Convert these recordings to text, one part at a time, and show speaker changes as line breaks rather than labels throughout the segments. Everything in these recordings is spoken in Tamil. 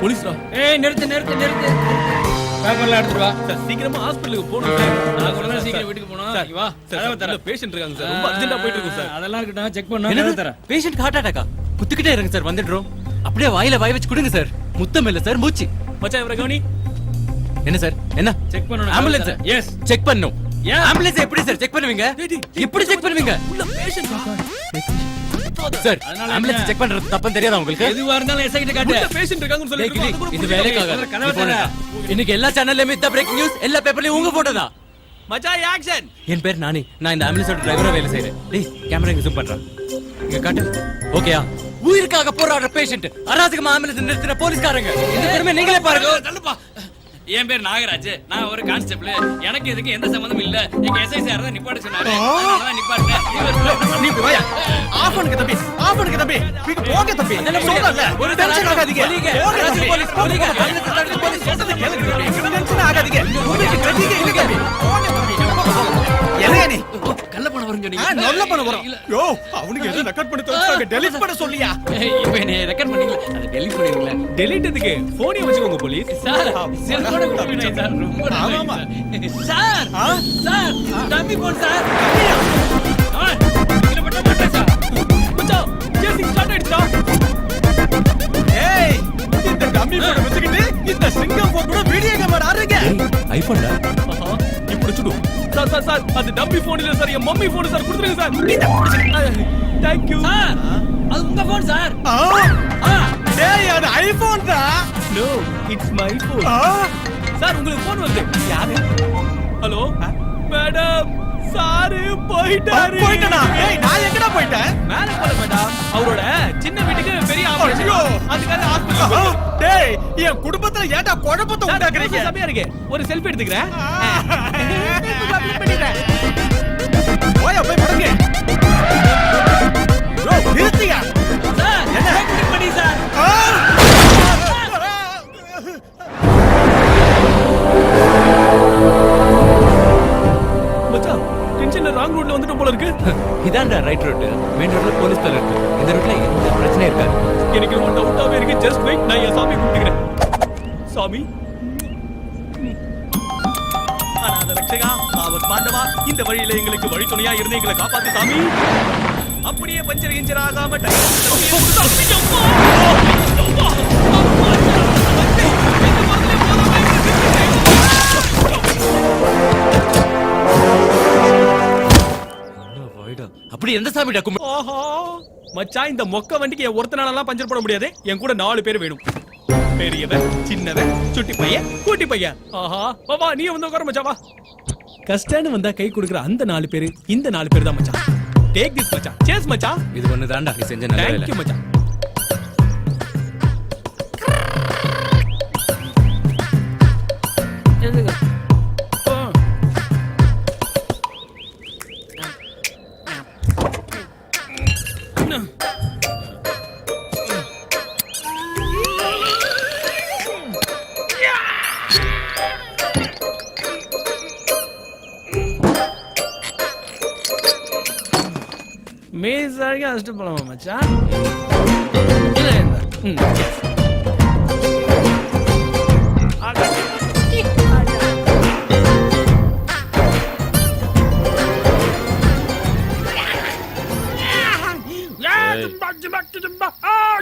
போலீஸ்ரா?
ஏய் நிறுத்து நிறுத்து நிறுத்து. பேப்பர்லாம் எடுத்துட்டு வா.
சார் சீக்கிரமா ஹாஸ்பிடலுக்கு போகணும் சார்.
நான் கூட சீக்கிரம் வீட்டுக்கு போகணும்.
சார்
வா
சார்
தர
பேஷண்ட் இருக்காங்க சார். ரொம்ப அர்ஜென்ட்டா போயிட்டு இருக்கு சார்.
அதெல்லாம் இருக்கட்டும் செக் பண்ணு கதவை தரேன்.
பேஷண்ட் ஹார்ட் அட்டாக்கா குத்துக்கிட்டே இருங்க சார் வந்துடுறோம். அப்படியே வாயில வாய் வச்சு கொடுங்க சார். முத்தம் இல்ல சார் மூச்சு.
மச்சான் இவரை கவனி.
என்ன சார்? என்ன?
செக் பண்ணணும்
ஆம்புலன்ஸ்
எஸ்
செக் பண்ணும்
ஏன்?
ஆம்புலன்ஸ் எப்படி சார்? செக் பண்ணுவீங்க? எப்படி செக் பண்ணுவீங்க?
உள்ள பேஷண்ட்
சார்
அதனால
ஆம்புலன்ஸ்? செக் பண்றது தப்புன்னு தெரியாதா உங்களுக்கு?
எதுவா இருந்தாலும் எஸ்ஐ கிட்ட காட்டு.
பேஷண்ட் இருக்காங்கன்னு கூட
இது. வேலைக்காக. இன்னைக்கு எல்லா சேனல்லையுமே இந்த பிரேக்கிங் நியூஸ் எல்லா பேப்பர்லயும் உங்க போட்டோ தான்.
மச்சான் ஆக்ஷன்
என் பேர் நானி. நான் இந்த ஆம்புலன்ஸோட டிரைவரா வேலை செய்றேன். டேய் கேமரா இங்க ஜூம் பண்றேன் இங்க காட்டு. ஓகேயா உயிருக்காக போராடுற பேஷண்ட் அராஜகமா ஆம்புலன்ஸ் நிறுத்தின போலீஸ்காரங்க. இந்த பெருமை நீங்களே பாருங்க.
தள்ளுப்பா என் பேர் நாகராஜ். நான் ஒரு கான்ஸ்டபிள் எனக்கு இதுக்கு எந்த சம்மந்தமும் இல்ல. எங்க எஸ்ஐ சார் தான் நிப்பாட்ட சொன்னாரு. அதனால
ஆஃப் பண்ணுங்க தம்பி. ஆஃப் பண்ணுங்க தம்பி. நீங்க போங்க தம்பி. சொல்றல ஒரு டென்ஷன் ஆகாதீங்க. போங்க தம்பி.
போலீஸ் தள்ளுங்க, போலீஸ்
சொல்றது கேளுங்க தம்பி டென்ஷன் ஆகாதீங்க. உங்களுக்கு கட்டிங்க இல்ல தம்பி. போங்க தம்பி. என்னையா நீ?
கள்ள பணம் வரும் சொன்னீங்க.
நல்ல பண்ண வரும். யோ அவனுக்கு எது ரெக்கார்ட் பண்ணி தோச்சாங்க டெலீட் பண்ண சொல்லியா?
இப்போ என்ன ரெக்கார்ட் பண்ணீங்களா? அதை டெலிட் பண்ணிடுங்களேன்
டெலிட் எதுக்கு? போனே வச்சுக்கோங்க போலீஸ்
சார் செல்போனை கொடுத்துருவேன் சார் ரொம்ப
ஆமா,
சார்? சார் தம்பி போன் சார்.
டம்மி போட்டோ வச்சுக்கிட்டு இந்த சிங்கம் போட்டோ வீடியோ கேமரா ஆடுறீங்க
ஐபோன்டா
இப்படி சுடு சார் சார் சார் அது டம்மி போன் இல்ல சார் என் மம்மி போன் சார் கொடுத்துருங்க சார். தேங்க் யூ
சார் அது உங்க போன் சார்.
டேய் அது ஐபோன் டா?
No it's my
phone
sir உங்களுக்கு போன் வந்து யாரு? ஹலோ மேடம் சாரு போயிட்டாரு.
போயிட்டனா? ஏய் நான் எங்கடா போயிட்டேன்?
மேல போல மேடம் அவரோட சின்ன வீட்டுக்கு பெரிய ஆபரேஷன். அதுக்காக ஹாஸ்பிடல்
டேய் என் குடும்பத்துல ஏன்டா குழப்பத்தை உண்டாக்குறீங்க?
சமையா இருக்கு. ஒரு செல்ஃபி எடுத்துக்கிறேன்.
போயா போய் படுங்க யோ நிறுத்தியா?
சார்
என்ன?
பண்ணி சார்.
ரைட் ரோட் மெயின் ரோட்ல போலீஸ் தலை இருக்கு இந்த ரோட்ல எந்த பிரச்சனையும் இருக்காது
எனக்கு ஒன் டவுட்டாவே இருக்கு ஜஸ்ட் வெயிட் நான் என் சாமி கூப்பிட்டுக்கிறேன் சாமி பாண்டவா இந்த வழியில எங்களுக்கு வழித்துணையா இருந்து எங்களை காப்பாத்து சாமி அப்படியே பஞ்சர் கிஞ்சர் ஆகாம
எந்த சாமிடா கும்ப
ஆஹா. மச்சான் இந்த மொக்க வண்டிக்கு என் ஒருத்தனாலலாம் பஞ்சர் போட முடியாது. என் கூட நாலு பேர் வேணும். பெரியவன் சின்னவன் சுட்டி பையன் கூட்டி பையன். ஆஹா. வா வா நீ வந்து உட்கார மச்சான் வா. கஷ்டம்னு வந்தா கை கொடுக்குற அந்த நாலு பேரு இந்த நாலு பேர் தான் மச்சான் டேக் திஸ் மச்சான் சேஸ் மச்சான்
இது ஒண்ணு தான்டா நீ செஞ்ச நல்ல வேலை.
மச்சான்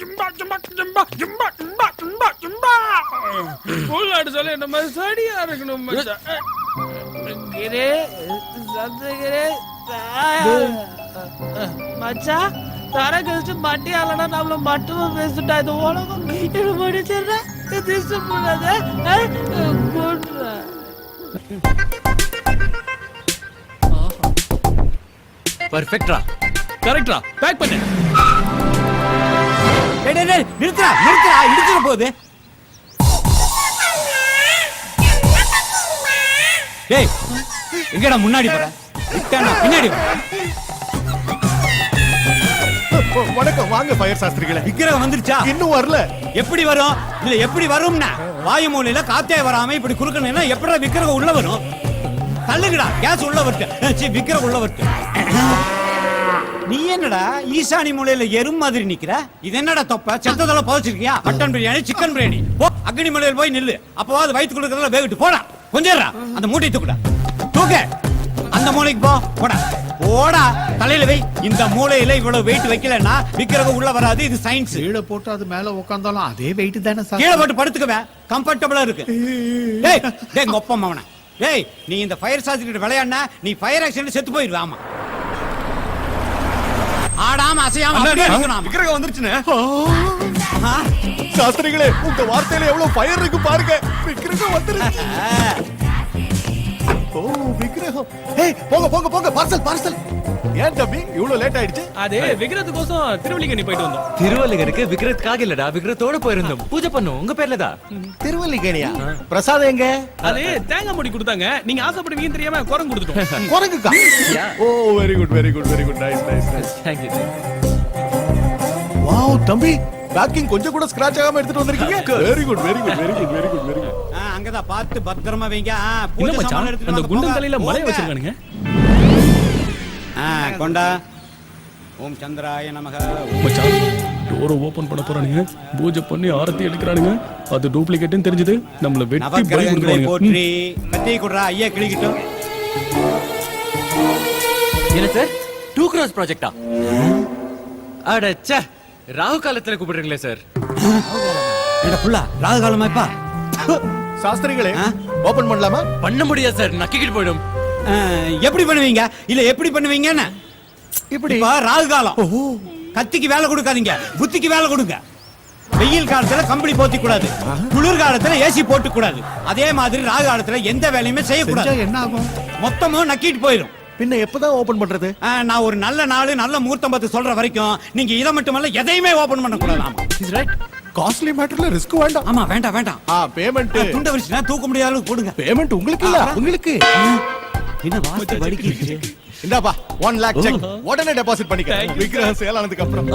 ஜும்பா, ஜும்பா, ஜும்பா. புல்லாடு சொல்லி நம்ம சரியா இருக்கணும் மச்சான் கிரே சத்துகிரே மச்சான் தர கழிச்சு மட்டி ஆலனா நம்மள மட்டும் பேசிட்டா இது உலகம் இது முடிச்சிடுற பண்ணாத
பர்ஃபெக்ட்ரா
கரெக்டா பேக் பண்ணு.
டேய் டேய் நிறுத்துடா நிறுத்துடா இடிச்சிர போகுது. டேய் எங்கடா முன்னாடி போற? விட்டானா பின்னாடி வா.
வணக்கம் வாங்க ஃபயர் சாஸ்திரிகளே.
விக்கிரகம் வந்துருச்சா?
இன்னும் வரல.
எப்படி வரும்? இல்ல எப்படி வரும்னா வாயு மூலையில காத்தே வராம இப்படி குறுக்கணும்னா எப்படிடா விக்கிரகம் உள்ள வரும்? தள்ளுங்கடா கேஸ் உள்ள வரட்டு சீ விக்கிரகம் உள்ள வரட்டு
நீ என்னடா ஈசானி மூலையில எறும் மாதிரி நிக்கிற? இது என்னடா தொப்ப? செத்ததெல்ல புதைச்சிருக்கியா? Mutton biryani chicken biryani. போ அக்னி மூலையில போய் நில்லு. அப்பவாது வயிற்று கொடுக்கறதுல வேகிட்டு போடா. கொஞ்சம். அந்த மூட்டை தூக்குடா. தூக்கு. அந்த மூளைக்கு போ. போடா. போடா. தலையில வை. இந்த மூலையில இவ்வளவு வெயிட் வைக்கலன்னா விக்கிரகம் உள்ள வராது. இது சயின்ஸ்
கீழே போட்டு அது மேல உட்காந்தாலும் அதே வெயிட் தானே சார்?
கீழே போட்டு படுத்துக்கவே. கம்ஃபர்டபுளா இருக்கு. டேய் டேய் கொப்பம் அவன டேய் நீ இந்த ஃபயர் சாஸ்திரி விளையாடினா நீ ஃபயர் ஆக்சிடென்ட் செத்து போயிடுவ ஆமா. ஆடாம அசையாம.
விக்கிரகம் வந்துருச்சுன்னு?
சாஸ்திரிகளே உங்க வார்த்தையில எவ்வளவு ஃபயர் இருக்கு பாருங்க. விக்கிரகம் வந்துருச்சு. ஓ விக்கிரகம். ஏய் போங்க போங்க போங்க பார்சல் பார்சல் ஏன் தம்பி இவ்வளவு லேட் ஆயிடுச்சு?
அது விக்கிரத்துக்கோசம் திருவள்ளிக்கணி போயிட்டு வந்தோம்.
திருவள்ளுவருக்கு விக்கிரத்துக்காக இல்லடா விக்கிரத்தோட போயிருந்தோம். பூஜை பண்ணும். உங்க பேர்ல தான்.
திருவல்லிக்கேணியா பிரசாதம் எங்க?
அது தேங்காய் மூடி கொடுத்தாங்க. நீங்க ஆசைப்படுவீங்கன்னு தெரியாம குரம் கொடுத்துட்டோம்.
குரங்குக்கா? ஓ very good very good very good nice nice nice
thank you
wow தம்பி பேக்கிங் கொஞ்சம் கூட ஸ்கிராச் ஆகாம எடுத்துட்டு வந்திருக்கீங்க? Very good very good very good very good very good
அங்கதான் பார்த்து பத்திரமா வைங்க. பூஜை
மச்சான்? அந்த
போங்க.
தலையில
போங்க.
வச்சிருக்கானுங்க.
ஆ, கொண்டா. ஓம் சந்திராய நமக.
மச்சான் டோரை ஓபன் பண்ண போறானுங்க. பூஜை பண்ணி ஆரத்தி எடுக்கிறானுங்க. அது டூப்ளிகேட்னு தெரிஞ்சது. நம்மள வெட்டி பலி கொடுத்துருவானுங்க
போற்றி கத்தியை கொடுறா ஐயா கிளிக்கிட்டோம்
என்ன சார்? டூ கிராஸ் ப்ராஜெக்டா அட ச்சே ராகு காலத்துல கூப்பிடுறீங்களே சார்
என்ன புள்ளா ராகு காலமாப்பா
சாஸ்திரிகளே
ஆ?
ஓபன் பண்ணலாமா?
பண்ண முடியாது சார் நக்கிக்கிட்டு போயிடும்.
எப்படி பண்ணுவீங்க? இல்ல எப்படி பண்ணுவீங்கன்னு?
இப்படி.
இப்ப ராகு காலம். கத்திக்கு வேலை கொடுக்காதீங்க. புத்திக்கு வேலை கொடுங்க. வெயில் காலத்துல கம்பளி போத்தி கூடாது குளிர் காலத்துல ஏசி போட்டு கூடாது அதே மாதிரி ராகு காலத்துல எந்த வேலையுமே செய்யக்கூடாது.
என்ன ஆகும்?
மொத்தமும் நக்கிட்டு போயிடும்
பின்ன எப்பதான் ஓபன் பண்றது?
நான் ஒரு நல்ல நாள் நல்ல முகூர்த்தம் பார்த்து சொல்ற வரைக்கும் நீங்க இதை மட்டுமல்ல எதையுமே ஓபன் பண்ண கூடாது ஆமா
இஸ் ரைட்
காஸ்ட்லி மேட்டர்ல ரிஸ்க் வேண்டாம்.
ஆமா வேண்டாம் வேண்டாம்.
ஆ பேமெண்ட்
துண்டை விரிச்சுனா தூக்க முடியாத அளவுக்கு கொடுங்க
பேமெண்ட் உங்களுக்கு இல்ல உங்களுக்கு.
என்ன வாஸ்து வடிக்கிடுச்சு
இந்தாப்பா ஒன் லேக் செக் உடனே டெபாசிட் பண்ணிக்க விக்கிரகம் சேல் ஆனதுக்கு அப்புறம்.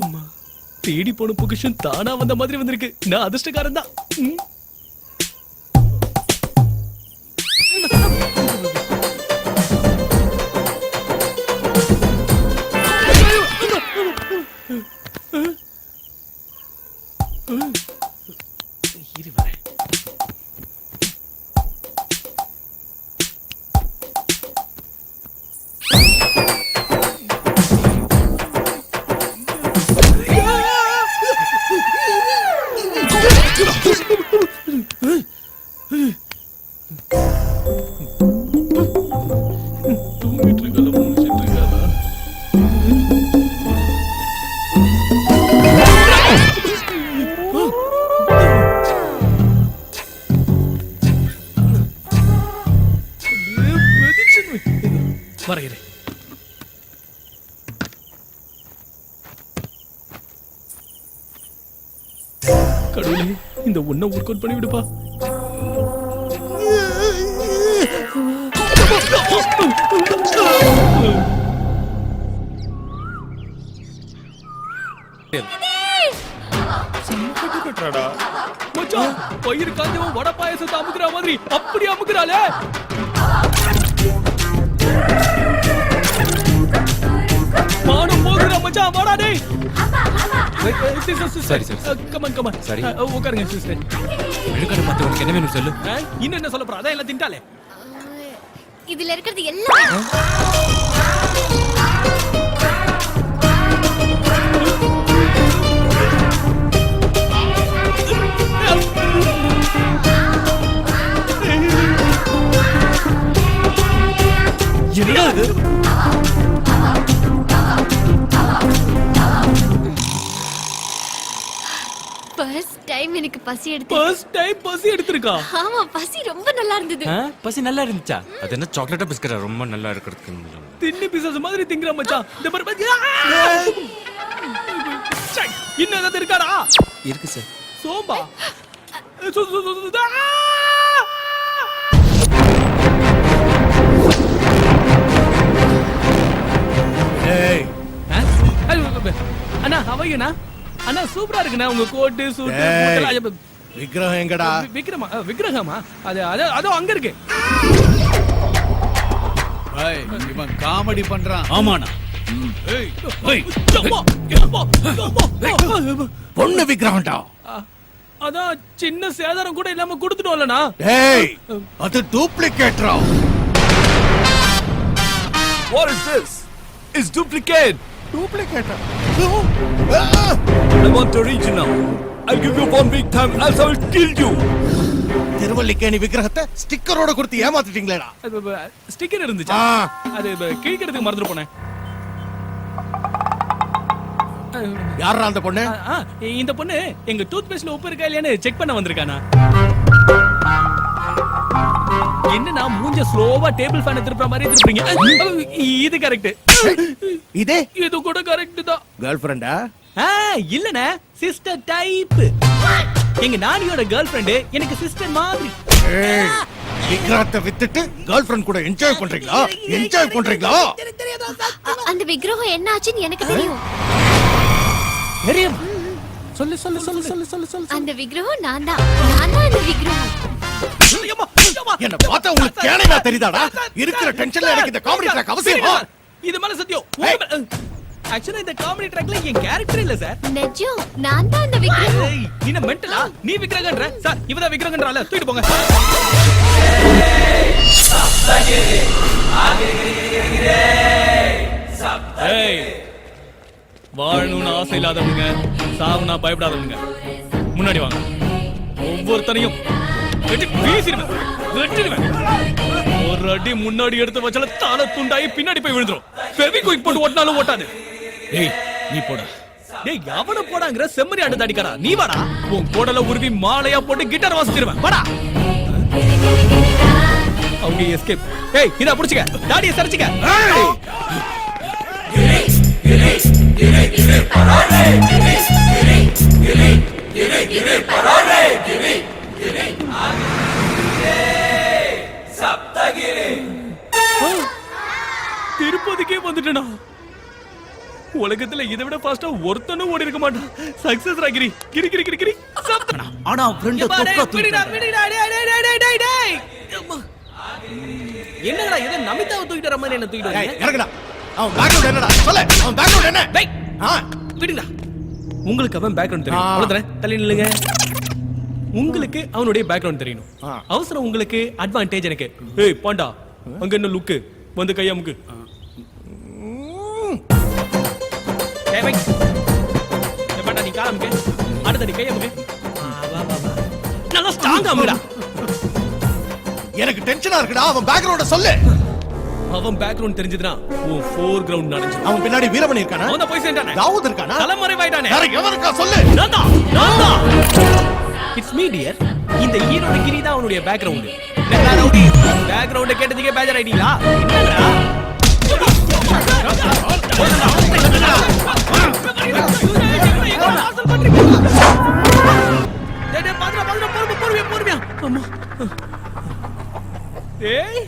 அம்மா. தேடி போன பொக்கிஷன் தானா வந்த மாதிரி வந்திருக்கு. நான் அதிர்ஷ்டக்காரன் தான் வரைகிறேன். கடவுளே இந்த ஒன்ன ஒர்க் அவுட் பண்ணி விடுப்பா மச்சான் பயிர் காஞ்சவன் வடை பாயசத்தை அமுக்குற மாதிரி அப்படி அமுக்குறாளே. போகுறா மச்சான் வாடா டேய்.
சரி, சரி, சரி.
கமன் கமன்
சரி.
உட்காருங்க சிஸ்டர்
மெழுகாடு பார்த்து உனக்கு என்ன வேணும் சொல்லு.
இன்னும் என்ன சொல்ல போறா? அதான் எல்லாம் தின்ட்டாலே.
இதுல இருக்கிறது எல்லாம் எனக்கு பசி எடுத்து
ஃபர்ஸ்ட் டைம் பசி எடுத்துருக்கா?
ஆமா பசி ரொம்ப நல்லா இருந்தது.
ஆ, பசி நல்லா இருந்துச்சா? அது என்ன சாக்லேட் பிஸ்கட்டா? ரொம்ப நல்லா இருக்கிறதுக்கு
தின்னி பிசாசு மாதிரி திங்கிற மச்சான். இந்த மாதிரி பாத்தியா? சை, இன்னும் ஏதாவது இருக்காடா?
இருக்கு சார்
சோம்பா. சு, சு, ஏய். ஆ? அது, அண்ணா அவையண்ணா சூப்பரா இருக்குண்ணா. உங்க கோட்டு சூட்டு
ஏய். விக்கிரகம் எங்கடா?
விக்ரமா அஹ், விக்ரகமா அது அது அதோ அங்க இருக்கு.
இவன் காமெடி பண்றான்.
ஆமாண்ணா.
பொண்ணு விக்கிரகம்டா.
அதான் சின்ன சேதாரம் கூட இல்லாம கொடுத்துட்டோம்லண்ணா.
டேய் அது டூப்ளிகேட்ரா
What is this? It's duplicate.
டூப்ளிகேட்டா
I want original. I'll give you one week time, else I will kill you.
Thiruvallikeni விக்கிரகத்தை ஸ்டிக்கரோட கொடுத்து ஏமாத்திட்டீங்களேடா.
ஸ்டிக்கர் இருந்துச்சா?
ஆ.
அது இப்ப கிழிக்கிறதுக்கு மறந்துட்டு போனேன்.
யாரா அந்த பொண்ணு?
ஆ, ஆ, இந்த பொண்ணு எங்க டூத் பேஸ்ட்ல உப்பு இருக்கா இல்லையான்னு செக் பண்ண வந்திருக்கானா? என்னன்னா மூஞ்ச ஸ்லோவா டேபிள் ஃபேன் திருப்புற மாதிரி திருப்புறீங்க? இது கரெக்ட்
இதே?
இது கூட கரெக்ட் தான்.
கேர்ள் ஃப்ரெண்டா
ஆ, இல்லண்ணே சிஸ்டர் டைப் எங்க நானியோட கேர்ள் ஃப்ரெண்டு எனக்கு சிஸ்டர் மாதிரி.
விக்கிரகத்தை வித்துட்டு கேர்ள் ஃப்ரெண்ட் கூட என்ஜாய் பண்றீங்களா? என்ஜாய் பண்றீங்களா?
அந்த விக்கிரகம் என்ன ஆச்சுன்னு எனக்கு தெரியும்.
தெரியும் சொல்லு சொல்லு சொல்லு சொல்லு சொல்லு சொல்லு.
அந்த விக்கிரகம் நான் தான். நான் தான் அந்த விக்கிரகம்.
என்ன பார்த்தா உங்களுக்கு கேனையா தெரியுதாடா? இருக்கிற டென்ஷன்ல எனக்கு இந்த காமெடி ட்ராக் அவசியமா?
இது மேல சத்தியம். ஆக்சுவலா இந்த காமெடி ட்ராக்ல என் கேரக்டர் இல்ல சார்
நிஜம்? நான் தான் அந்த விக்கிரகம்
ஏய், நீ என்ன மென்டலா நீ விக்ரகன்ற. சார் இவதான் விக்ரகன்றால. தூக்கிட்டு போங்க. ஏய், வாழணும்னு ஆசை இல்லாதவங்க சாவுனா பயப்படாதவங்க முன்னாடி வாங்க. ஒவ்வொருத்தனையும் வெட்டி வீசிடுவேன். வெட்டிடுவேன். ஒரு அடி முன்னாடி எடுத்து வச்சால தலை துண்டாயி பின்னாடி போய் விழுந்துரும். பெவி குயிக் போட்டு ஓட்டினாலும் ஓட்டாது. ஏய் நீ போடா. டேய் எவன போடாங்கற? செம்மறி ஆடு தாடிக்காரா? நீ வாடா. உன் கோடல உருவி மாலையா போட்டு கிட்டார் வாசிச்சிருவேன். வாடா. அவங்க எஸ்கேப் ஏய் இத புடிச்சுக்க. தாடியை சரிச்சுக்க. திருப்பதிக்கே வந்துட்டேனா? உலகத்துல இதை விட ஃபாஸ்டா ஒருத்தனும் ஓடி இருக்க மாட்டான். சக்சஸ் ராகிரி கிரி. கிரி கிரி கிரி சாப்பிட்டா
ஆனா ஃப்ரெண்ட்
என்னடா இது நமிதாவை தூக்கிட்டு வர மாதிரி என்ன தூக்கிட்டு வரீங்க
இறங்குடா. அவன் பேக்ரவுண்ட் என்னடா? சொல்லு. அவன் பேக்ரவுண்ட் என்ன?
டேய்
ஆ,
விடுடா. உங்களுக்கு அவன் பேக்ரவுண்ட் தெரியும். அவ்வளவுதானே? தள்ளி நில்லுங்க. உங்களுக்கு அவனுடைய பேக்ரவுண்ட் தெரியணும். அவசரம் உங்களுக்கு அட்வான்டேஜ் எனக்கு. ஏய் பாண்டா அங்க என்ன லுக்கு வந்து கையா நீ அடுத்த நீ கையா முக்கு ஆ, வா, வா, வா. நல்லா ஸ்ட்ராங்கா முடா
எனக்கு டென்ஷனா இருக்குடா அவன் பேக்ரவுண்ட சொல்லு.
அவன் பேக்ரவுண்ட் தெரிஞ்சதுன்னா உன் ஃபோர் கிரவுண்ட் நடந்துச்சு
அவன் பின்னாடி வீரமணி இருக்கானா?
அவன் போய் சேர்ந்தானே.
தாவூத் இருக்கானா?
தலைமறைவாயிட்டானே.
வேற எவன் இருக்கா சொல்லு
இட்ஸ் மீ டியர் இந்த ஈரோடு கிரி தான் அவனுடைய பேக்ரவுண்ட் என்னடா ரவுடி. பேக்ரவுண்ட் கேட்டதுக்கே பேஜர் ஆயிட்டீங்களா என்னடா? டேய், டேய். ஏய்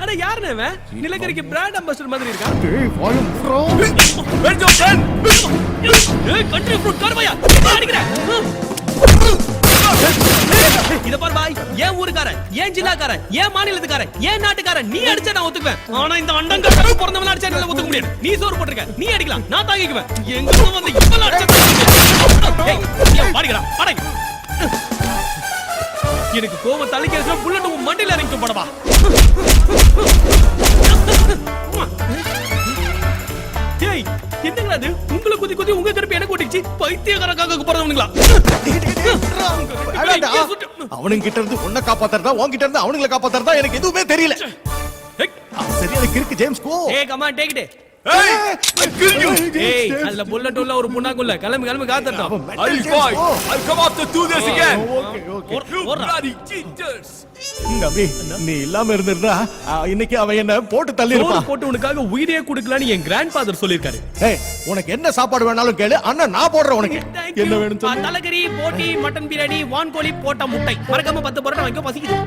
அட யாருண்ணே இவன் நிலக்கரிக்கு பிராண்ட் அம்பாசிடர் மாதிரி இருக்கான் Where's your friend? ஏய், country fruit கருமையா? என்ன அடிக்கிற? இத பாய் ஏன் ஊருக்காரன் ஏன் ஜில்லாக்காரன் ஏன் மாநிலத்துக்காரன் ஏன் நாட்டுக்காரன் நீ அடிச்சா நான் ஒத்துக்குவேன் ஆனா இந்த அடிச்சா என்னால ஒத்துக்க முடியாது நீ சோறு நீ அடிக்கலாம் நான் தாங்கிக்குவேன் எங்க வந்து இவ்வளவு அடிச்சா ஏய் பாடங்க எனக்கு கோவம் தலைக்க புல்லட் உன் மண்டையில படவா ஏய் என்னங்களா அது உங்களை குதி குதி உங்க கருப்பு எனக்கு ஓட்டிச்சு பைத்தியக்காரக்காக
அவனுங்க கிட்ட இருந்து உன்னை காப்பாத்துறதா உன்கிட்ட இருந்து அவனுங்களை காப்பாத்துறதா எனக்கு எதுவுமே தெரியல. சரியான கிறுக்கு ஜேம்ஸ் கோ.
ஏய் கமா டேக் இட் ஏய் அதுல புல்லட் உள்ள ஒரு புண்ணாக்குள்ள கிளம்பி கிளம்பி காத்துட்டோம்.
Okay okay. நீ இல்லாம இருந்திருந்தா இன்னைக்கு அவன் என்ன போட்டு தள்ளி இருப்பான்
போட்டு உனக்காக உயிரே கொடுக்கலான்னு என் கிராண்ட் ஃபாதர் சொல்லிருக்காரு
ஏய் உனக்கு என்ன சாப்பாடு வேணாலும் கேளு. அண்ணா நான் போடுறேன் உனக்கு. என்ன வேணும் சொல்லு.
தலைக்கறி போட்டி மட்டன் பிரியாணி வான் கோழி போட்ட முட்டை. மறக்காம பத்து பரோட்டா வாங்கிக்கோ பசிக்குது.